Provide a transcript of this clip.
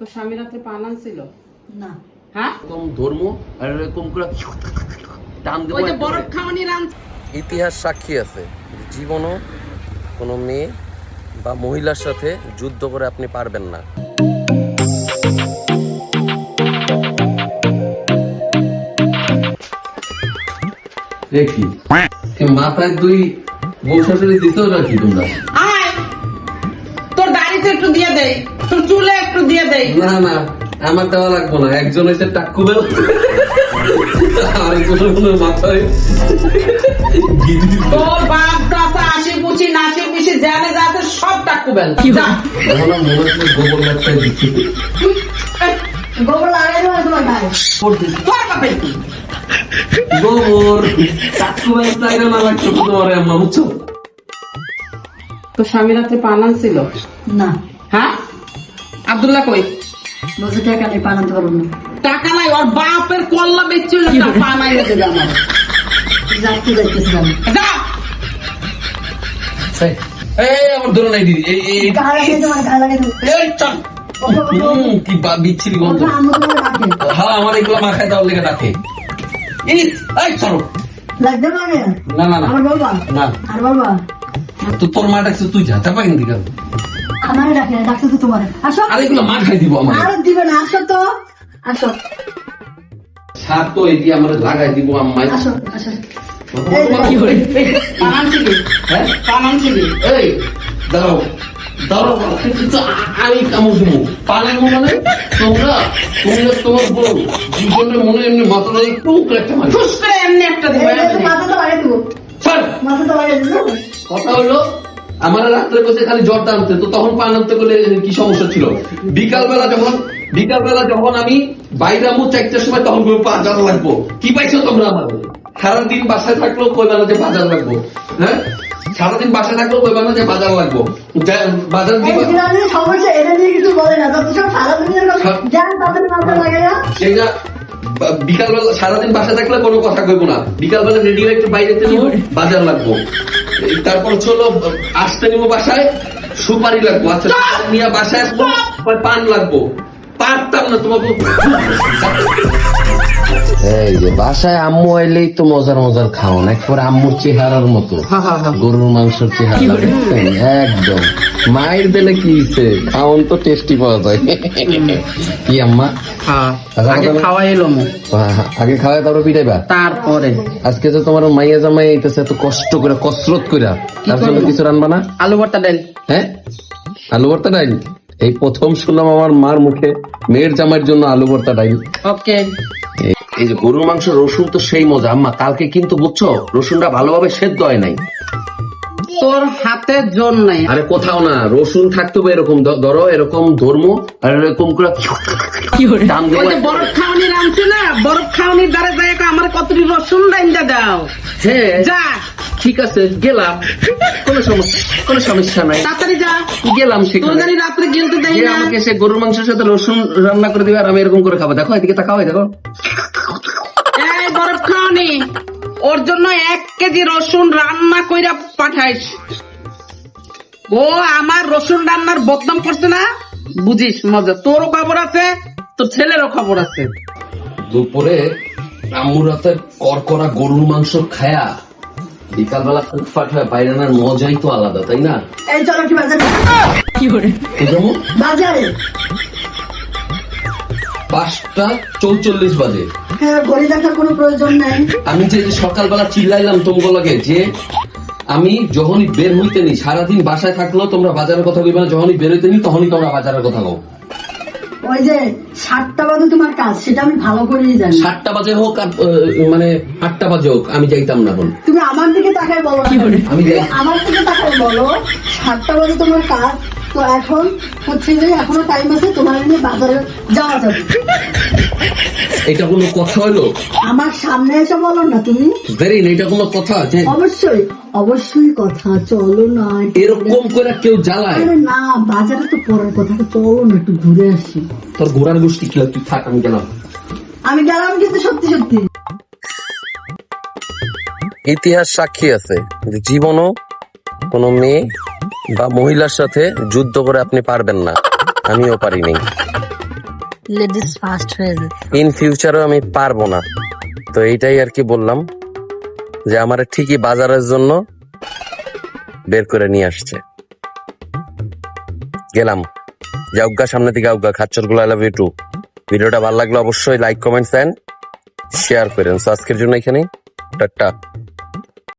তো স্বামী রাত্রে পান আনছিল? না। হ্যাঁ? এরকম ধর্ম আর এরকম করে টান দেবো ওই যে বরফ খাওয়ানি রান ইতিহাস সাক্ষী আছে। জীবনও কোনো মেয়ে বা মহিলার সাথে যুদ্ধ করে আপনি পারবেন না। দেখি মাথায় দুই বউ শাশুড়ি দিতেও নাকি তোমরা? তোর দাড়িতে একটু দিয়ে একটু দিয়ে দেই। না না আমার দেওয়া লাগবো না। একজন টাক্কু বেল। আর একজন মাথায়। তোর বাপ দাদা আশি পুচি নাচি পিসি জানে যাতে সব টাকুবেন যা। এখন আর মনে হচ্ছে গোবর ব্যবসায় দিচ্ছি। গোবর লাগাই দেবো তোমার গায়ে। তোর বাপের কি গোবর। টাক্কু বেল চাইলে না লাগতো তো তোমার আম্মা বুঝছ? তো স্বামী রাত্রে পান আনছিল? না। হ্যাঁ? আব্দুল্লাহ কই? বলছে টাকা নেই পান আনতে পারব না। টাকা নাই ওর বাপের কল্লা আমার যা এই, আমার ধরো নাই দিদি এই এই। এই- গায়ে লাগিয়ে দেবো গায়ে লাগিয়ে এই চল। ওঠো, ওঠো, হুম, কি বিচ্ছিরি গন্ধ। হ্যাঁ আমার এগুলো মাখায় দেওয়ার লেগে ডাকে এই এই চলো। না না না। আমার বাবা? না। আর বাবা? তো তোর মা তুই যা কিন্তু কেন আমারে ডাকে না, ডাকছে তো তোমার। আসো। আর এগুলো মা খাই দিব আমার। আর দিবে না আসো তো। আসো। সার তো এটি আমার লাগাই দিব আম্মাই। আসো আসো। কি করে পান আনছিলি হ্যাঁ? পান আনছিলি এই দাঁড়াও। দাঁড়াও আমি কামড় দেবো। পানের মানে তোমরা তোমরা তোমার বউ। দুজনের মনে এমনি মাথা ধরে একটা মারি। ফুস করে এমনি একটা দিবে এই যে মাথা তো লাগিয়ে দেবো। ছাড়। মাথা তো লাগিয়ে কথা হলো আমার রাত্রে বসে খালি জ্বর টানতে তো তখন পান আনতে গেলে কি সমস্যা ছিল? বিকাল বেলা যখন বিকাল বেলা যখন আমি বাইরে আমু চারটার সময় তখন বাজার লাগবো। কি পাইছো তোমরা আমার সারাদিন বাসায় থাকলেও কই বেলা যে বাজার লাগবো। হ্যাঁ? সারাদিন বাসায় থাকলেও কই বেলা যে বাজার লাগবো। বাজার দিবা। গ্রামের সমস্যা এটা নিয়ে কিছু বলে না। যত সব সারা কথা সব- তাদের মাথা লাগে না? সেইটা বিকাল সারাদিন বাসায় থাকলে কোনো কথা কইবো না। বিকাল বেলা রেডি হয়ে একটু বাইরে বাজার লাগবো। তারপর চলো আসতে নিবো বাসায় সুপারি লাগবো আচ্ছা নিয়ে বাসায় আসব পান লাগবো। পারতাম না তোমাকে। এই যে বাসায় আম্মু আইলেই তো মজার মজার খাওয়ান একবার আম্মুর চেহারার মতো গরুর মাংসের চেহারা একদম। মায়ের বেলে কি হইছে? খাওয়ান তো টেস্টি পাওয়া যায়। কি আম্মা? হ্যাঁ আচ্ছা, আগে খাওয়াই এলো আগে খাওয়াই তারপর পিটাইবা? তারপরে। আজকে তোমার মাইয়া জামাই আইতেছে এত কষ্ট করে কসরত তার জন্য কিছু রানবা না? আলু ভর্তা ডাল। হ্যাঁ? আলু ভর্তা ডাইল এই প্রথম শুনলাম আমার মার মুখে মেয়ের জামাইয়ের জন্য আলু ভর্তা ডাইল ওকে। এই- এই যে গরুর মাংস রসুন তো সেই মজা। আম্মা কালকে কিন্তু বুঝছ রসুনটা ভালোভাবে সেদ্ধ হয় নাই। তোর হাতে জোর নাই। আরে কোথাও না রসুন থাকতে এরকম ধরো এরকম ধর্ম আর এরকম করে যে বরফ খাওয়ানি না? বরফ খাওয়ানির দ্বারা যায় আমার কতটি রসুন দাও। হ্যাঁ যা। ঠিক আছে গেলাম। কোনো সমস্যা কোনো সমস্যা নাই। তাড়াতাড়ি যা। গেলাম তোর সেখানে জানি রাত্রে গেলতে দেয় না। আমাকে সে গরুর মাংসের সাথে রসুন রান্না করে দিবে আর আমি এরকম করে খাব। দেখো এদিকে তাকাও দেখো এই বরফ খাওয়ানি। ওর জন্য এক কেজি রসুন রান্না কইরা পাঠাইস। ও আমার রসুন রান্নার বদনাম করছে না? বুঝিস মজা। তোরও খবর আছে তোর ছেলেরও খবর আছে। দুপুরে করকরা গরুর মাংস খায়া বিকালবেলা ফুটফাট হয়ে বাইরে আনার মজাই তো আলাদা তাই না? এই চলো কি বাজারে? এই যেমন বাজারে। পাঁচটা চৌচল্লিশ বাজে। হ্যাঁ ঘড়ি দেখার কোনো প্রয়োজন নাই। আমি যে সকালবেলা চিল্লাইলাম তোমাগুলোকে যে আমি যখনই বের হইতেনি সারাদিন বাসায় থাকলেও তোমরা বাজারের কথা কইবে না যখনই বের হইতেনি তখনই তোমরা বাজারের কথা কও। ওই যে সাতটা বাজে তোমার কাজ সেটা আমি ভালো করেই জানি। সাতটা বাজে হোক আর মানে আটটা বাজে হোক আমি যাইতাম না এখন। তুমি আমার দিকে তাকাই বলো না। আমি। আমার দিকে তাকাই বলো সাতটা বাজে তোমার কাজ তো এখন হচ্ছে যে এখনও টাইম আছে তোমার নিয়ে বাজারে যাওয়া যাবে। এটা কোনো কথা হলো? আমার সামনে এসে বলো না তুমি। এটা কোনো কথা যে অবশ্যই অবশ্যই কথা চলো না। এরকম করে কেউ জ্বালায়? আরে না বাজারে তো পরের কথা চলো না একটু ঘুরে আসি। তোর ঘোড়ার গোষ্ঠী কি তুই থাক আমি গেলাম। আমি গেলাম কিন্তু সত্যি সত্যি। ইতিহাস সাক্ষী আছে যে জীবনও কোনো মেয়ে বা মহিলার সাথে যুদ্ধ করে আপনি পারবেন না। আমিও পারিনি। লেডিস ফার্স্ট হয়ে যায় ইন ফিউচারও আমি পারব না। তো এইটাই আর কি বললাম যে আমার ঠিকই বাজারের জন্য বের করে নিয়ে আসছে। গেলাম। যাউগা সামনে থেকে আউগা খাচ্চরগুলো লাভ ইউ টু ভিডিওটা ভালো লাগলে অবশ্যই লাইক কমেন্ট দেন শেয়ার করেন। So, আজকের জন্য এখানে টাটা।